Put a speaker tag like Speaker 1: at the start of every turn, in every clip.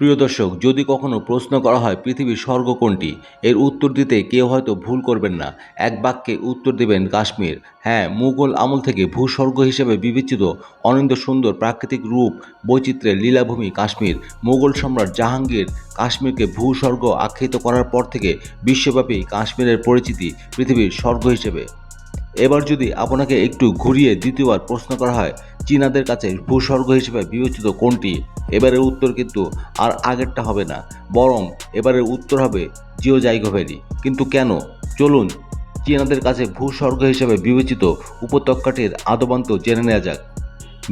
Speaker 1: প্রিয় দর্শক, যদি কখনো প্রশ্ন করা হয় পৃথিবীর স্বর্গ কোনটি, এর উত্তর দিতে কেউ হয়তো ভুল করবেন না। এক বাক্যে উত্তর দেবেন কাশ্মীর। হ্যাঁ মুঘল আমল থেকে ভূস্বর্গ হিসেবে বিবেচিত অনিন্দ সুন্দর প্রাকৃতিক রূপ, বৈচিত্র্যের লীলাভূমি কাশ্মীর। মুঘল সম্রাট জাহাঙ্গীর কাশ্মীরকে ভূস্বর্গ আখ্যায়িত করার পর থেকে বিশ্বব্যাপী কাশ্মীরের পরিচিতি পৃথিবীর স্বর্গ হিসেবে। এবার যদি আপনাকে একটু ঘুরিয়ে দ্বিতীয়বার প্রশ্ন করা হয়, চীনাদের কাছে ভূস্বর্গ হিসেবে বিবেচিত কোনটি এবারের উত্তর কিন্তু আর আগেরটা হবে না। বরং এবারের উত্তর হবে জিও জাইগোভেরি কিন্তু কেন? চলুন চীনাদের কাছে ভূস্বর্গ হিসেবে বিবেচিত উপত্যকাটির আদবান্ত জেনে নেওয়া যাক।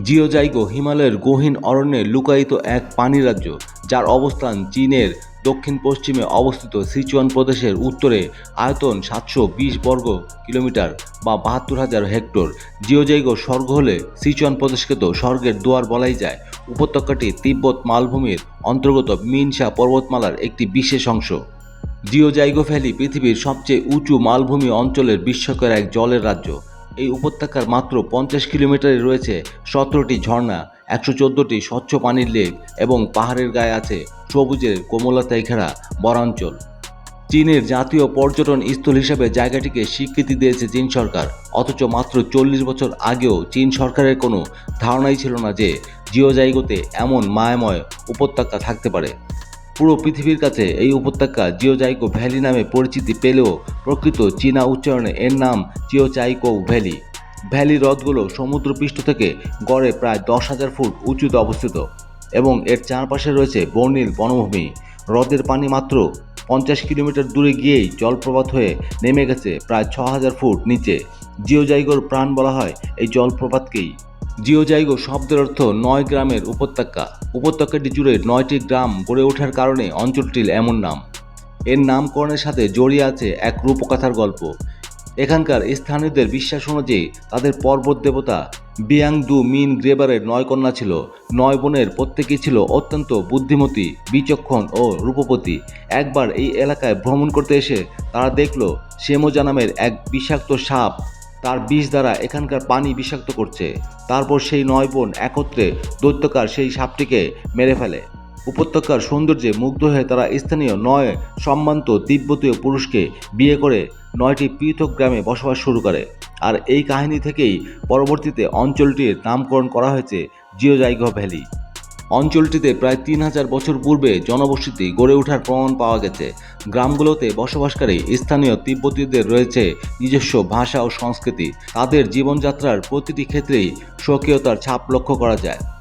Speaker 1: জিও জাইগো হিমালয়ের গহীন অরণ্যে লুকায়িত এক পানি রাজ্য যার অবস্থান চীনের দক্ষিণ পশ্চিমে অবস্থিত সিচুয়ান প্রদেশের উত্তরে আয়তন সাতশো বিশ বর্গ কিলোমিটার বা বাহাত্তর হাজার হেক্টর। জিওজাইগো স্বর্গ হলে সিচুয়ান প্রদেশকে তো স্বর্গের দুয়ার বলাই যায়। উপত্যকাটি তিব্বত মালভূমির অন্তর্গত মিনসা পর্বতমালার একটি বিশেষ অংশ। জিওজাইগো ভ্যালি পৃথিবীর সবচেয়ে উঁচু মালভূমি অঞ্চলের বিস্ময়কর এক জলের রাজ্য। এই উপত্যকার মাত্র পঞ্চাশ কিলোমিটারে রয়েছে সতেরোটি ঝর্ণা। একশো চোদ্দোটি স্বচ্ছ পানির লেক এবং পাহাড়ের গায়ে আছে সবুজের কোমলতায় ঘেরা বনাঞ্চল। চীনের জাতীয় পর্যটন স্থল হিসেবে জায়গাটিকে স্বীকৃতি দিয়েছে চীন সরকার। অথচ মাত্র চল্লিশ বছর আগেও চীন সরকারের কোনো ধারণাই ছিল না যে জিওজাইগোতে এমন মায়াময় উপত্যকা থাকতে পারে। পুরো পৃথিবীর কাছে এই উপত্যকা জিওজাইকো ভ্যালি নামে পরিচিতি পেলেও প্রকৃত চীনা উচ্চারণে এর নাম জিওচাইকো ভ্যালি। ভ্যালি হ্রদগুলো সমুদ্রপৃষ্ঠ থেকে গড়ে প্রায় দশ হাজার ফুট উঁচুতে অবস্থিত এবং এর চারপাশে রয়েছে বর্ণিল বনভূমি। হ্রদের পানি মাত্র পঞ্চাশ কিলোমিটার দূরে গিয়েই জলপ্রপাত হয়ে নেমে গেছে প্রায় ছ হাজার ফুট নিচে। জিওজাইগোর প্রাণ বলা হয় এই জলপ্রপাতকেই। জিওজাইগো শব্দের অর্থ নয় গ্রামের উপত্যকা। উপত্যকাটি জুড়ে নয়টি গ্রাম গড়ে ওঠার কারণে অঞ্চলটির এমন নাম। এর নামকরণের সাথে জড়িয়ে আছে এক রূপকথার গল্প। এখানকার স্থানীয়দের বিশ্বাস অনুযায়ী তাদের পর্বত দেবতা বিয়াং দু মিন গ্রেবারের নয় কন্যা ছিল। নয় বোনের প্রত্যেকেই ছিল অত্যন্ত বুদ্ধিমতী, বিচক্ষণ ও রূপবতী। একবার এই এলাকায় ভ্রমণ করতে এসে তারা দেখল সেমোজা নামের এক বিষাক্ত সাপ তার বিষ দ্বারা এখানকার পানি বিষাক্ত করছে। তারপর সেই নয় বোন একত্রে দৈত্যকার সেই সাপটিকে মেরে ফেলে। উপত্যকার সৌন্দর্যে মুগ্ধ হয়ে তারা স্থানীয় নয় সম্মান্ত তিব্বতীয় পুরুষকে বিয়ে করে নয়টি পৃথক গ্রামে বসবাস শুরু করে। আর এই কাহিনী থেকেই পরবর্তীতে অঞ্চলটির নামকরণ করা হয়েছে জিওজাইগো ভ্যালি। অঞ্চলটিতে প্রায় তিন হাজার বছর পূর্বে জনবসতি গড়ে ওঠার প্রমাণ পাওয়া গেছে। গ্রামগুলোতে বসবাসকারী স্থানীয় তিব্বতীদের রয়েছে নিজস্ব ভাষা ও সংস্কৃতি। তাদের জীবনযাত্রার প্রতিটি ক্ষেত্রেই স্বকীয়তার ছাপ লক্ষ্য করা যায়।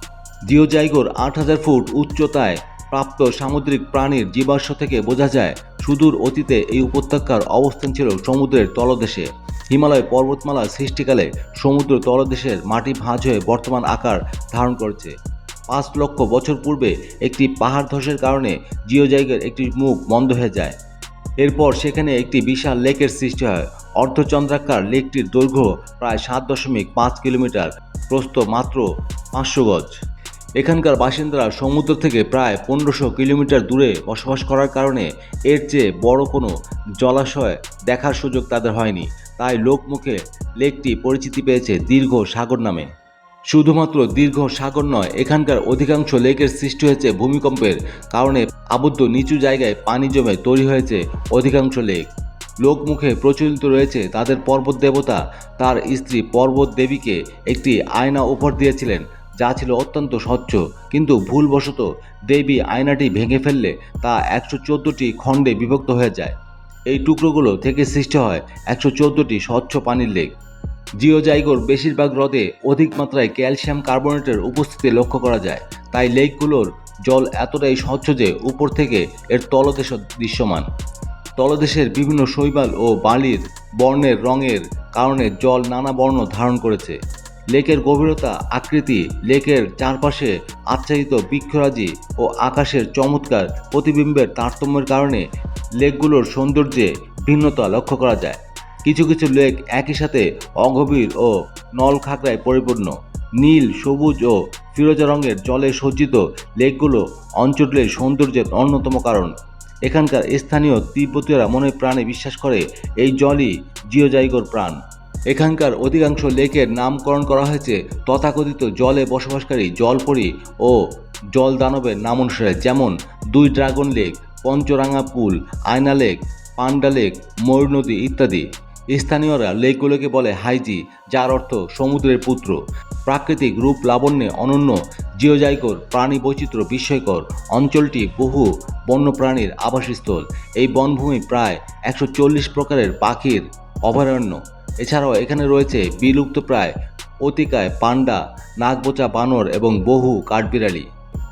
Speaker 1: জিওজাইগোর আট হাজার ফুট উচ্চতায় প্রাপ্ত সামুদ্রিক প্রাণীর জীবাশ্ম থেকে বোঝা যায়, সুদূর অতীতে এই উপত্যকার অবস্থান ছিল সমুদ্রের তলদেশে। হিমালয় পর্বতমালা সৃষ্টিকালে সমুদ্র তলদেশের মাটি ভাঁজ হয়ে বর্তমান আকার ধারণ করেছে। পাঁচ লক্ষ বছর পূর্বে একটি পাহাড় ধসের কারণে জিওজাইগের একটি মুখ বন্ধ হয়ে যায়। এরপর সেখানে একটি বিশাল লেকের সৃষ্টি হয়। অর্ধচন্দ্রাকার লেকটির দৈর্ঘ্য প্রায় সাত দশমিক পাঁচ কিলোমিটার, প্রস্থ মাত্র পাঁচশো গজ। এখানকার বাসিন্দারা সমুদ্র থেকে প্রায় পনেরোশো কিলোমিটার দূরে বসবাস করার কারণে এর চেয়ে বড় কোনো জলাশয় দেখার সুযোগ তাদের হয়নি। তাই লোকমুখে লেকটি পরিচিতি পেয়েছে দীর্ঘ সাগর নামে। শুধুমাত্র দীর্ঘ সাগর নয়, এখানকার অধিকাংশ লেকের সৃষ্টি হয়েছে ভূমিকম্পের কারণে আবদ্ধ নিচু জায়গায় পানি জমে তৈরি হয়েছে অধিকাংশ লেক। লোকমুখে প্রচলিত রয়েছে তাদের পর্বত দেবতা। তার স্ত্রী পর্বত দেবীকে একটি আয়না উপর দিয়েছিলেন। যা ছিল অত্যন্ত স্বচ্ছ, কিন্তু ভুলবশত দেবী আয়নাটি ভেঙে ফেললে তা একশো চোদ্দোটি খণ্ডে বিভক্ত হয়ে যায়। এই টুকরোগুলো থেকে সৃষ্টি হয় একশো চোদ্দোটি স্বচ্ছ পানির লেক। জিওজাইগোর বেশিরভাগ হ্রদে অধিক মাত্রায় ক্যালসিয়াম কার্বনেটের উপস্থিতি লক্ষ্য করা যায়। তাই লেকগুলোর জল এতটাই স্বচ্ছ যে উপর থেকে এর তলদেশ দৃশ্যমান। তলদেশের বিভিন্ন শৈবাল ও বালির বর্ণের রঙের কারণে জল নানা বর্ণ ধারণ করেছে। লেকের গভীরতা, আকৃতি, লেকের চারপাশে আচ্ছাদিত বৃক্ষরাজি ও আকাশের চমৎকার প্রতিবিম্বের তারতম্যের কারণে লেকগুলোর সৌন্দর্যে ভিন্নতা লক্ষ্য করা যায়। কিছু কিছু লেক একই সাথে অগভীর ও নল খাগড়ায় পরিপূর্ণ। নীল, সবুজ ও ফিরোজা রঙের জলে সজ্জিত লেকগুলো অঞ্চলের সৌন্দর্যের অন্যতম কারণ। এখানকার স্থানীয় তিব্বতীয়রা মনে প্রাণে বিশ্বাস করে, এই জলই জিওজাইগোর প্রাণ। এখানকার অধিকাংশ লেকের নামকরণ করা হয়েছে তথাকথিত জলে বসবাসকারী জলপরি ও জল দানবের নাম অনুসারে, যেমন দুই ড্রাগন লেক, পঞ্চরাঙা পুল, আয়না লেক, পান্ডা লেক, ময়ূর নদী ইত্যাদি। স্থানীয়রা লেকগুলোকে বলে হাইজি, যার অর্থ সমুদ্রের পুত্র। প্রাকৃতিক রূপ লাবণ্যে অনন্য জিওজাইকোর প্রাণী বৈচিত্র্য বিস্ময়কর। অঞ্চলটি বহু বন্যপ্রাণীর আবাসস্থল। এই বনভূমি প্রায় একশো চল্লিশ প্রকারের পাখির অভয়ারণ্য। এছাড়াও এখানে রয়েছে বিলুপ্ত প্রায় অতিকায় পান্ডা, নাগবোচা বানর এবং বহু কাঠবিড়ালি।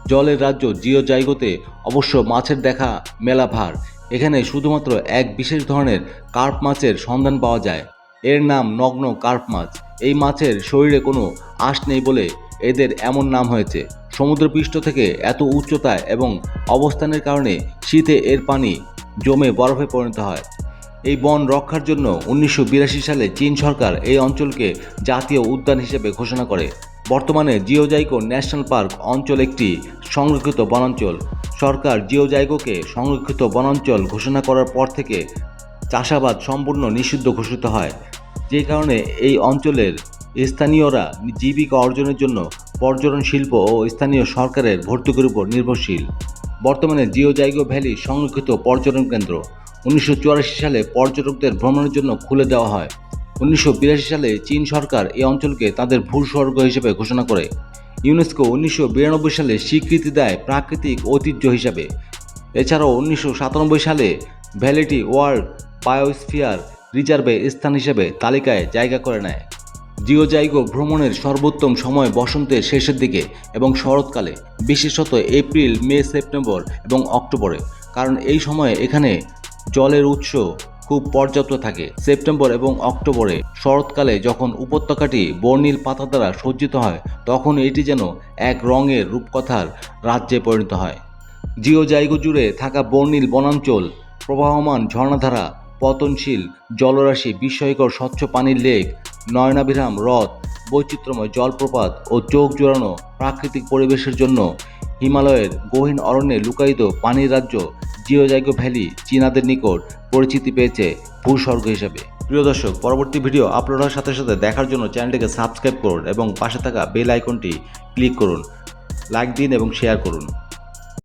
Speaker 1: জলের রাজ্য জিও জায়গোতে অবশ্য মাছের দেখা মেলা ভার। এখানে শুধুমাত্র এক বিশেষ ধরনের কার্প মাছের সন্ধান পাওয়া যায়। এর নাম নগ্ন কার্প মাছ। এই মাছের শরীরে কোনো আঁশ নেই বলে এদের এমন নাম হয়েছে। সমুদ্রপৃষ্ঠ থেকে এত উচ্চতায় এবং অবস্থানের কারণে শীতে এর পানি জমে বরফে পরিণত হয়। এই বন রক্ষার জন্য উনিশশো বিরাশি সালে চীন সরকার এই অঞ্চলকে জাতীয় উদ্যান হিসেবে ঘোষণা করে। বর্তমানে জিওজাইকো ন্যাশনাল পার্ক অঞ্চল একটি সংরক্ষিত বনাঞ্চল। সরকার জিওজাইগোকে সংরক্ষিত বনাঞ্চল ঘোষণা করার পর থেকে চাষাবাদ সম্পূর্ণ নিষিদ্ধ ঘোষিত হয়। যে কারণে এই অঞ্চলের স্থানীয়রা জীবিকা অর্জনের জন্য পর্যটন শিল্প ও স্থানীয় সরকারের ভর্তুকির উপর নির্ভরশীল। বর্তমানে জিওজাইগো ভ্যালি সংরক্ষিত পর্যটন কেন্দ্র। উনিশশো চুরাশি সালে পর্যটকদের ভ্রমণের জন্য খুলে দেওয়া হয়। উনিশশো বিরাশি সালে চীন সরকার এই অঞ্চলকে তাদের ভূস্বর্গ হিসেবে ঘোষণা করে। ইউনেস্কো উনিশশো বিরানব্বই সালে স্বীকৃতি দেয় প্রাকৃতিক ঐতিহ্য হিসাবে। এছাড়াও উনিশশো সাতানব্বই সালে ভ্যালিটি ওয়ার্ল্ড বায়োস্ফিয়ার রিজার্ভে স্থান হিসেবে তালিকায় জায়গা করে নেয়। জিওজাইগো ভ্রমণের সর্বোত্তম সময় বসন্তের শেষের দিকে এবং শরৎকালে, বিশেষত এপ্রিল, মে, সেপ্টেম্বর এবং অক্টোবরে। কারণ এই সময়ে এখানে জলের উৎস খুব পর্যাপ্ত থাকে। সেপ্টেম্বর এবং অক্টোবরে শরৎকালে যখন উপত্যকাটি বর্ণিল পাতা দ্বারা সজ্জিত হয়, তখন এটি যেন এক রঙের রূপকথার রাজ্যে পরিণত হয়। জিও জিওজাইগো জুড়ে থাকা বর্ণিল বনাঞ্চল, প্রবাহমান ঝর্ণাধারা, পতনশীল জলরাশি, বিস্ময়কর স্বচ্ছ পানির লেক, নয়নাভিরাম হ্রদ, বৈচিত্র্যময় জলপ্রপাত ও চোখ জোড়ানো প্রাকৃতিক পরিবেশের জন্য হিমালয়ের গহীন অরণ্যে লুকায়িত পানির রাজ্য জিওজাইগো ভ্যালি, চীনাদের নিকট পরিচিতি পেয়েছে ভূস্বর্গ হিসেবে। প্রিয় দর্শক, পরবর্তী ভিডিও আপলোড হওয়ার সাথে সাথে দেখার জন্য চ্যানেলটিকে সাবস্ক্রাইব করুন এবং পাশে থাকা বেল আইকনটি ক্লিক করুন। লাইক দিন এবং শেয়ার করুন।